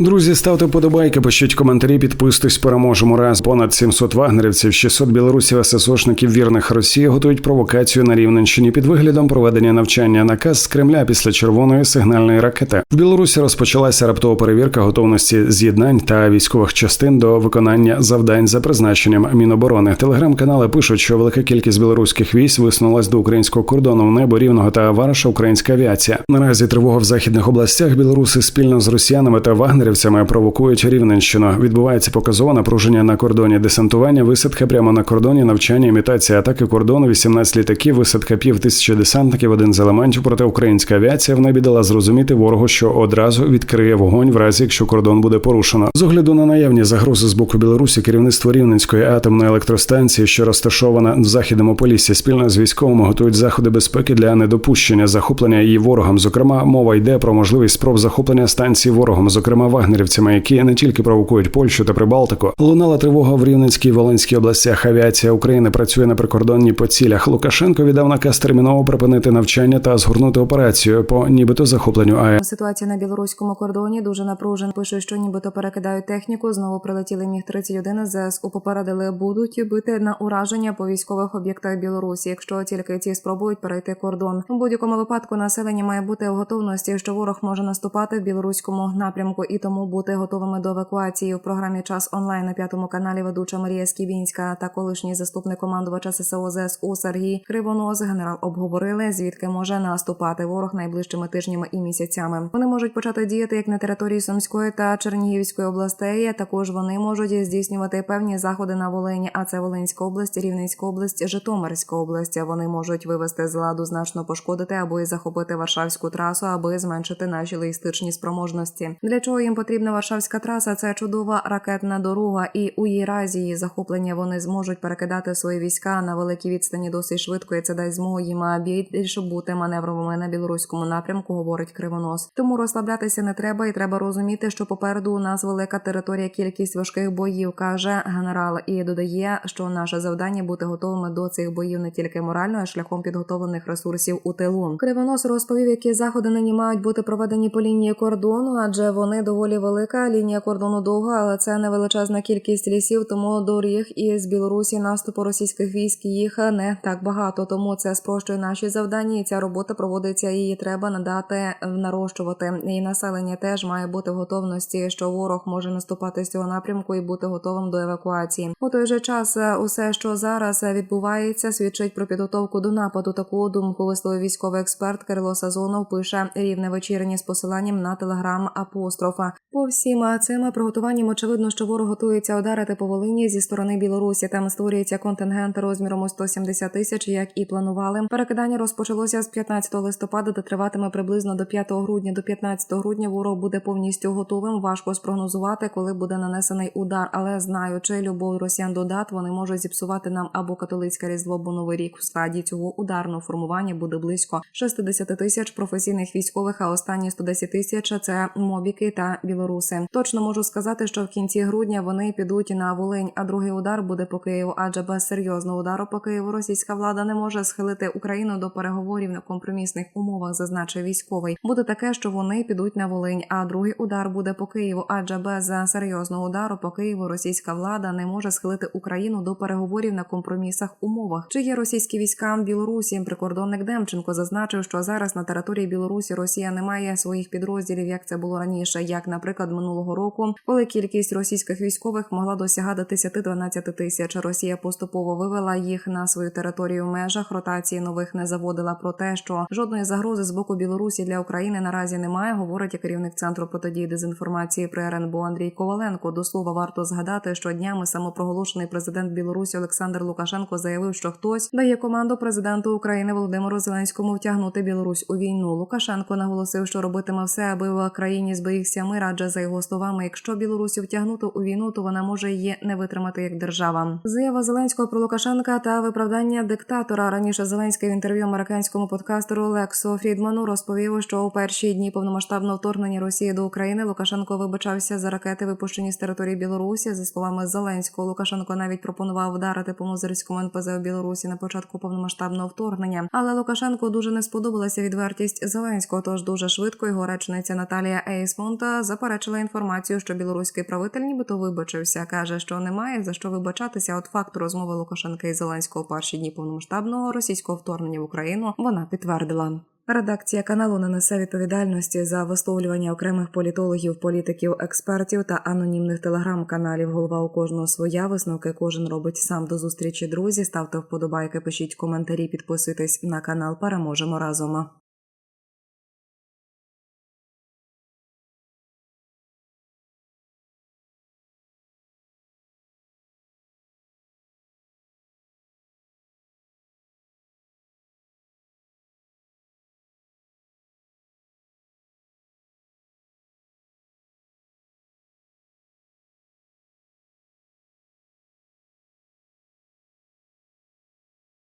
Друзі, ставте подобайки, пишіть коментарі, підписуйтесь, переможемо раз. Понад 700 вагнерівців, 600 білорусів, ССОшників вірних Росії готують провокацію на Рівненщині під виглядом проведення навчання. Наказ з Кремля після червоної сигнальної ракети. В Білорусі розпочалася раптова перевірка готовності з'єднань та військових частин до виконання завдань за призначенням Міноборони. Телеграм-канали пишуть, що велика кількість білоруських військ висунулась до українського кордону в небо рівного та Вараша українська авіація. Наразі тривога в західних областях. Білоруси спільно з росіянами та вагнерівцями провокують Рівненщину. Відбувається показове напруження на кордоні десантування, висадка прямо на кордоні, навчання, імітація атаки кордону, 18 літаків, висадка пів тисячі десантників, один з елементів. Проте українська авіація в небі дала зрозуміти ворогу, що одразу відкриє вогонь, в разі якщо кордон буде порушено. З огляду на наявні загрози з боку Білорусі, керівництво Рівненської атомної електростанції, що розташована в західному полісі, спільно з військовими готують заходи безпеки для недопущення захоплення її ворогом. Зокрема, мова йде про можливість спроб захоплення станції ворогом, зокрема вагнерівцями, які не тільки провокують Польщу та Прибалтику. Лунала тривога в Рівненській Волинській областях. Авіація України працює на прикордонні по цілях. Лукашенко віддав наказ терміново припинити навчання та згорнути операцію по нібито захопленню АЕС. Ситуація на білоруському кордоні дуже напружена. Пишуть, що нібито перекидають техніку. Знову прилетіли міг 31 ЗСУ попередили, будуть бити на ураження по військових об'єктах Білорусі, якщо тільки ці спробують перейти кордон. У будь-якому випадку населення має бути в готовності, що ворог може наступати в білоруському напрямку і тому бути готовими до евакуації. У програмі час онлайн на п'ятому каналі ведуча Марія Скібінська та колишній заступник командувача ССО ЗСУ Сергій Кривонос генерал обговорили, звідки може наступати ворог найближчими тижнями і місяцями. Вони можуть почати діяти як на території Сумської та Чернігівської областей. Також вони можуть здійснювати певні заходи на Волині, а це Волинська область, Рівненська область, Житомирська область. Вони можуть вивести з ладу значно пошкодити або й захопити Варшавську трасу, аби зменшити наші логістичні спроможності. Для чого їм потрібна Варшавська траса? Це чудова ракетна дорога, і у її разі її захоплення вони зможуть перекидати свої війська на великій відстані досить швидко. І це дасть змогу їм більше бути маневровими на білоруському напрямку, говорить Кривонос. Тому розслаблятися не треба, і треба розуміти, що попереду у нас велика територія, кількість важких боїв, каже генерал. І додає, що наше завдання бути готовими до цих боїв не тільки морально, а шляхом підготовлених ресурсів у тилу. Кривонос розповів, які заходи нині мають бути проведені по лінії кордону, адже вони доволі велика. Лінія кордону довга, але це не величезна кількість лісів, тому доріг із Білорусі наступу російських військ їх не так багато. Тому це спрощує наші завдання. І ця робота проводиться. Її треба надати нарощувати. І населення теж має бути в готовності, що ворог може наступати з цього напрямку і бути готовим до евакуації. У той же час е, усе, що зараз е, відбувається, свідчить про підготовку до нападу. Таку думку висловив військовий експерт Кирило Сазонов. Пише рівне вечірні з посиланням на телеграм апострофа. По всім е, цим приготуванням очевидно, що ворог готується ударити по Волині зі сторони Білорусі. Там створюється контингент розміром у 170 тисяч, як і планували. Перекидання розпочалося з 15 листопада, де триватиме приблизно до 5 грудня. До 15 грудня ворог буде повністю готовим. Важко спрогнозувати, коли буде нанесений удар. Але знаючи любов росіян до дат, вони можуть зіпсувати нам або католицьке різдво, або новий рік. В складі цього ударного формування буде близько 60 тисяч професійних військових. А останні 110 тисяч це мобіки та білоруси. Точно можу сказати, що в кінці грудня вони підуть на Волинь, а другий удар буде по Києву. Адже без серйозного удару по Києву російська влада не може схилити Україну до переговорів на компромісних умовах, зазначив військовий. Буде таке, що вони підуть на Волинь, а другий удар буде по Києву. Адже без серйозного удару по Києву російська влада не може схилити Україну до переговорів на компромісах умовах. Чи є російські війська в Білорусі? Прикордонник Демченко зазначив, що зараз на території Білорусі Росія не має своїх підрозділів, як це було раніше, як, наприклад, минулого року, коли кількість російських військових могла досягати 10-12 тисяч. Росія поступово вивела їх на свою територію в межах ротації нових не заводила про те, що жодної загрози з боку Білорусі для України наразі немає. Говорить керівник центру протидії дезінформації при РНБО Андрій Коваленко. До слова варто згадати, що днями самопроголошений президент Білорусі Олександр Лукашенко заявив, що хтось дає команду президенту України Володимиру Зеленському втягнути Білорусь у війну. Лукашенко наголосив, що робитиме все, аби в країні зберігся мир. Адже за його словами, якщо Білорусі втягнути у війну, то вона може її не витримати як держава. Заява Зеленського про Лукашенка та виправдання диктатора. Раніше Зеленський в інтерв'ю американському подкастеру Лексу Фрідману розповів, що у перші дні повномасштабного вторгнення Росії до України Лукашенко вибачався за ракети, випущені з території Білорусі. За словами Зеленського, Лукашенко навіть пропонував вдарити по Мозирському НПЗ у Білорусі на початку повномасштабного вторгнення. Але Лукашенко дуже не сподобалася відвертість Зеленського. Тож дуже швидко його речниця Наталія Ейсмонта заперечила інформацію, що білоруський правитель нібито вибачився. каже, що немає за що вибачатися. От факт розмови Лукашенка і Зеленського перші дні повномасштабного російського вторгнення в Україну вона підтвердила. Редакція каналу не несе відповідальності за висловлювання окремих політологів, політиків, експертів та анонімних телеграм-каналів. Голова у кожного своя висновки кожен робить сам до зустрічі. Друзі, ставте вподобайки, пишіть коментарі, підписуйтесь на канал. Переможемо разом.